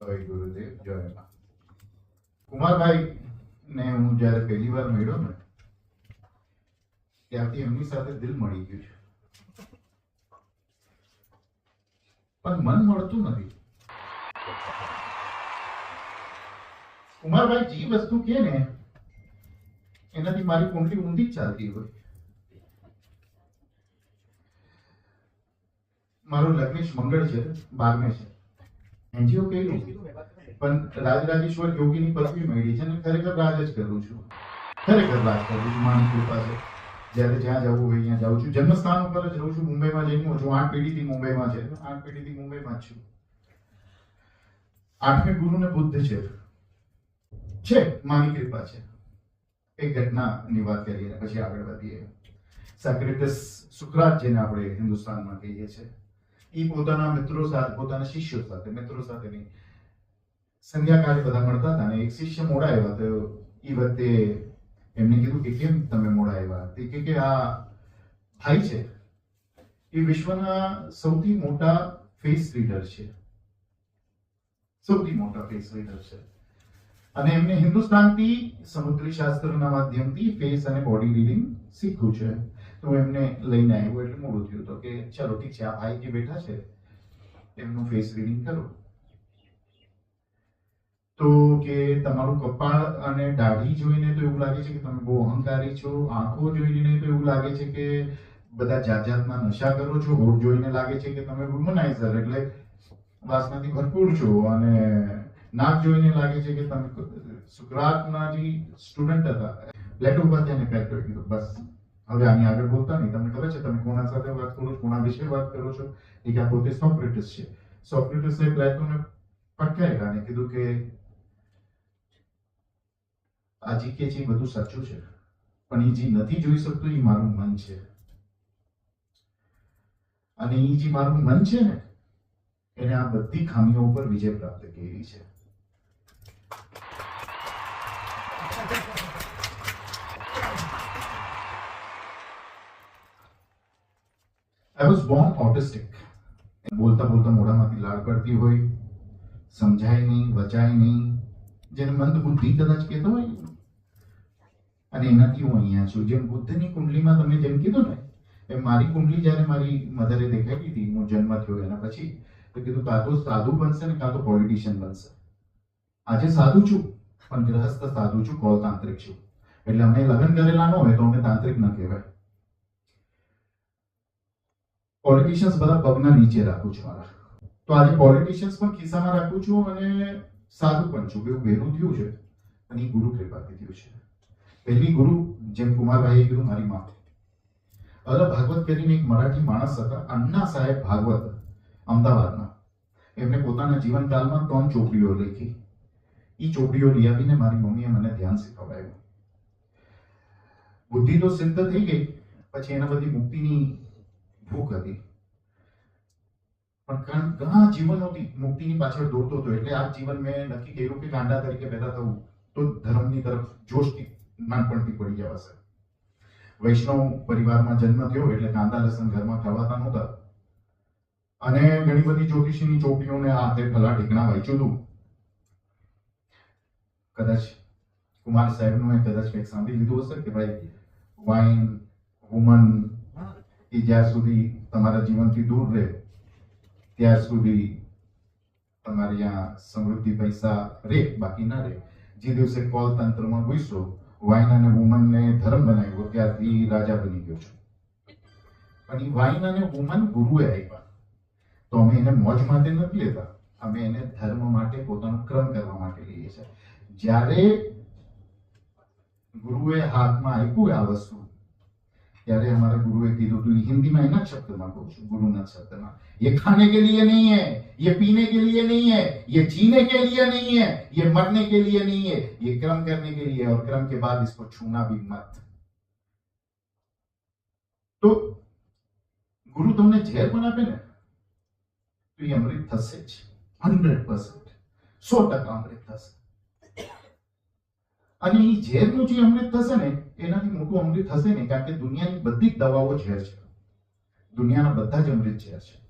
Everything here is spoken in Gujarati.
ગુરુદેવ, જય કુમારભાઈ ને હું જ્યારે પહેલી વાર મળ્યો ને, ત્યારથી એમની સાથે દિલ મળી ગયું છે. પણ મન મળતું નથી. કુમારભાઈ જે વસ્તુ કે ને, એનાથી મારી કુંડલી ઊંધી જ ચાલતી હોય. મારું લગ્નેશ મંગળ છે, બારમે છે. એનજીઓ કર્યું પણ રાજરાજેશ્વર યોગીની પદવી મળી છે અને ખરેખર રાજ જ કરું છું. ખરેખર રાજ કરું છું કૃપા છે જ્યારે જ્યાં જવું હોય ત્યાં જાઉં છું. જન્મસ્થાન ઉપર જ રહું છું મુંબઈમાં જન્મો છું આઠ પેઢીથી મુંબઈમાં છે. આઠ પેઢીથી મુંબઈમાં છું. આઠમે ગુરુને બુદ્ધ છે. છે માની કૃપા છે એક ઘટનાની વાત કરીએ ને પછી આગળ વધીએ. સેક્રેટસ સુકરાત જેને આપણે હિન્દુસ્તાનમાં કહીએ છીએ. એ પોતાના મિત્રો સાથે પોતાના શિષ્યો સાથે, મિત્રો સાથે નહીં સંધ્યાકાળે બધા મળતા હતા અને એક શિષ્ય મોડા આવ્યા તો એ વખતે એમને કીધું કે, કેમ તમે મોડા આવ્યા તે કે કે, આ ભાઈ છે. એ વિશ્વના સૌથી મોટા ફેસ રીડર છે. સૌથી મોટા ફેસ રીડર છે. અને એમને હિન્દુસ્તાનથી સમુદ્રી શાસ્ત્રના માધ્યમથી ફેસ અને બોડી રીડિંગ શીખવું છે. તો એમને લઈને આવ્યો. એટલે મોડું થયું તો કે, ચલો, ઠીક છે, આ ભાઈ જે બેઠા છે, એમનું ફેસ રીડિંગ કરો. તો કે તમારું કપાળ અને દાઢી જોઈને તો એવું લાગે છે કે તમે બહુ અહંકારી છો, આંખો જોઈને તો એવું લાગે છે કે બધા જાત જાતના નશા કરો છો, હોઠ જોઈને લાગે છે કે તમે વુમનાઇઝર એટલે વાસનાથી ભરપૂર છો અને નાક જોઈને લાગે છે કે તમે સુકરાતના જે સ્ટુડન્ટ હતા પ્લેટો ઉપર તેને પેક કરી દીધું, બસ. હવે આની આગળ બોલતા નહીં તમને ખબર છે, તમે કોના સાથે વાત કરો છો, કોના વિશે વાત કરો છો, એ કે આ પોતે સોક્રેટિસ છે. સોક્રેટિસે પ્લેટોને પટકાયેલા અને કીધું કે આ જે કે છે બધું સાચું છે, પણ એ જે નથી જોઈ શકતું એ મારું મન છે. અને એ જે મારું મન છે ને, એને આ બધી ખામીઓ ઉપર વિજય પ્રાપ્ત કરી છે. આઈ વોઝ બોર્ન ઓટિસ્ટિક બોલતા બોલતા મોઢામાંથી લાળ પડતી હોય, સમજાય નહીં, વચાય નહીં, જેને મંદ બુદ્ધિ કદાચ કહેતો હોય. અને એનાથી હું અહીંયા છું. જેમ બુદ્ધની કુંડલીમાં તમે જેમ કીધું ને, એમ મારી કુંડલી જ્યારે મારી મધરે દેખાઈ હતી, હું જન્મ થયો એના પછી, તો કીધું કાં તો સાધુ બનશે ને કાં તો પોલિટિશિયન બનશે. આજે સાધુ છું, પણ ગ્રહસ્થ સાધુ છું, કોલ તાંત્રિક છું. એટલે અમે લગ્ન કરેલા ન હોય તો અમે તાંત્રિક ન કહેવાય. પોલિટિશિયન્સ બધા પગના નીચે રાખું છું મારા. તો આજે પોલિટિશિયન્સ પણ ખિસ્સામાં રાખું છું અને સાધુ પણ છું, એવું ભેરું થયું છે. અને એ ગુરુ કૃપાથી થયું છે. પહેલી ગુરુ જેમ કુમારભાઈએ કીધું, મારી માં. અરે ભાગવત કરીને એક મરાઠી માણસ હતા, અન્ના સાહેબ ભાગવત, અમદાવાદના. એમને પોતાના જીવનકાળમાં ત્રણ ચોપડીઓ લખી. એ ચોપડીઓ લઈ આવીને મારી મમ્મીએ મને ધ્યાન શીખવાડ્યું. બુદ્ધિ તો સિદ્ધ થઈ ગઈ, પછી એના બધી મુક્તિની ભૂખ હતી. પણ ઘણા જીવનોથી મુક્તિની પાછળ દોડતો હતો એટલે આ જીવન મેં નક્કી કર્યું કે ગાંડા તરીકે પેદા થવું તો ધર્મની તરફ જોશથી નાનપણથી પડી જવાશે વૈષ્ણવ પરિવારમાં જન્મ થયો એટલે કાંદા લસણ ઘરમાં ખવાતા નહોતા. અને ઘણી બધી જ્યોતિષીની ચોપડીઓને હાથે ફલા ઢીકણા વાંચ્યું હતું. કદાચ કુમાર સાહેબનું એ કદાચ કંઈક સાંભળી લીધું હશે કે ભાઈ વાઇન એ જ્યાર સુધી તમારા જીવનથી દૂર રહે ત્યાર સુધી તમારે ત્યાં સમૃદ્ધિ પૈસા રે બાકી ના રે જે દિવસે કોલ તંત્રમાં ઘૂસ્યો વાઇન અને વુમનને ધર્મ બનાવ્યો, ત્યારથી રાજા બની ગયો છું. પણ એ વાઇન અને વુમન ગુરુએ આપ્યા. તો અમે એને મોજ માટે નથી લેતા. અમે એને ધર્મ માટે પોતાનો ક્રમ કરવા માટે લઈએ છીએ. જ્યારે ગુરુએ હાથમાં આપ્યું આ વસ્તુ अरे हमारा गुरु एक ही दो तो हिंदी में है ना शब्द ना कुछ गुरु ना शब्द ना ये खाने के लिए नहीं है, ये पीने के लिए नहीं है, ये जीने के लिए नहीं है, ये मरने के लिए नहीं है, ये क्रम करने के लिए और क्रम के बाद इसको छूना भी मत। तो गुरु तो तुमने जहर बना पे ना तो ये अमृत थे हंड्रेड परसेंट सौ टका अमृत थे અને એ ઝેરનું જે અમૃત થશે ને, એનાથી મોટું અમૃત થશે ને કારણ કે દુનિયાની બધી જ દવાઓ ઝેર છે. દુનિયાના બધા જ અમૃત ઝેર છે.